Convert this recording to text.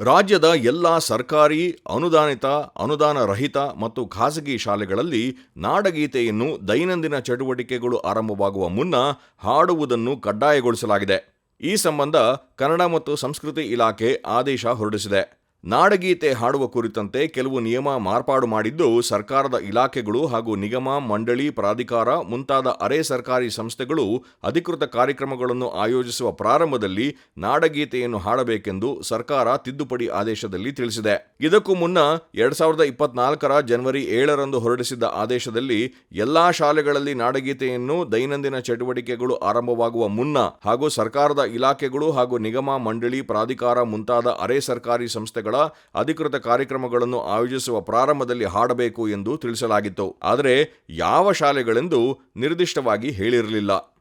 ರಾಜ್ಯದ ಎಲ್ಲ ಸರ್ಕಾರಿ, ಅನುದಾನಿತ ಅನುದಾನ ರಹಿತ ಮತ್ತು ಖಾಸಗಿ ಶಾಲೆಗಳಲ್ಲಿ ನಾಡಗೀತೆಯನ್ನು ದೈನಂದಿನ ಚಟುವಟಿಕೆಗಳು ಆರಂಭವಾಗುವ ಮುನ್ನ ಹಾಡುವುದನ್ನು ಕಡ್ಡಾಯಗೊಳಿಸಲಾಗಿದೆ. ಈ ಸಂಬಂಧ ಕನ್ನಡ ಮತ್ತು ಸಂಸ್ಕೃತಿ ಇಲಾಖೆ ಆದೇಶ ಹೊರಡಿಸಿದೆ. ನಾಡಗೀತೆ ಹಾಡುವ ಕುರಿತಂತೆ ಕೆಲವು ನಿಯಮ ಮಾರ್ಪಾಡು ಮಾಡಿದ್ದು ಸರ್ಕಾರದ ಇಲಾಖೆಗಳು ಹಾಗೂ ನಿಗಮ, ಮಂಡಳಿ, ಪ್ರಾಧಿಕಾರ ಮುಂತಾದ ಅರೆ ಸರ್ಕಾರಿ ಸಂಸ್ಥೆಗಳು ಅಧಿಕೃತ ಕಾರ್ಯಕ್ರಮಗಳನ್ನು ಆಯೋಜಿಸುವ ಪ್ರಾರಂಭದಲ್ಲಿ ನಾಡಗೀತೆಯನ್ನು ಹಾಡಬೇಕೆಂದು ಸರ್ಕಾರ ತಿದ್ದುಪಡಿ ಆದೇಶದಲ್ಲಿ ತಿಳಿಸಿದೆ. ಇದಕ್ಕೂ ಮುನ್ನ ಎರಡ್ ಸಾವಿರದ ಇಪ್ಪತ್ನಾಲ್ಕರ ಜನವರಿ ಏಳರಂದು ಹೊರಡಿಸಿದ್ದ ಆದೇಶದಲ್ಲಿ ಎಲ್ಲಾ ಶಾಲೆಗಳಲ್ಲಿ ನಾಡಗೀತೆಯನ್ನು ದೈನಂದಿನ ಚಟುವಟಿಕೆಗಳು ಆರಂಭವಾಗುವ ಮುನ್ನ ಹಾಗೂ ಸರ್ಕಾರದ ಇಲಾಖೆಗಳು ಹಾಗೂ ನಿಗಮ, ಮಂಡಳಿ, ಪ್ರಾಧಿಕಾರ ಮುಂತಾದ ಅರೆ ಸರ್ಕಾರಿ ಸಂಸ್ಥೆಗಳ ಅಧಿಕೃತ ಕಾರ್ಯಕ್ರಮಗಳನ್ನು ಆಯೋಜಿಸುವ ಪ್ರಾರಂಭದಲ್ಲಿ ಹಾಡಬೇಕು ಎಂದು ತಿಳಿಸಲಾಗಿತ್ತು. ಆದರೆ ಯಾವ ಶಾಲೆಗಳೆಂದು ನಿರ್ದಿಷ್ಟವಾಗಿ ಹೇಳಿರಲಿಲ್ಲ.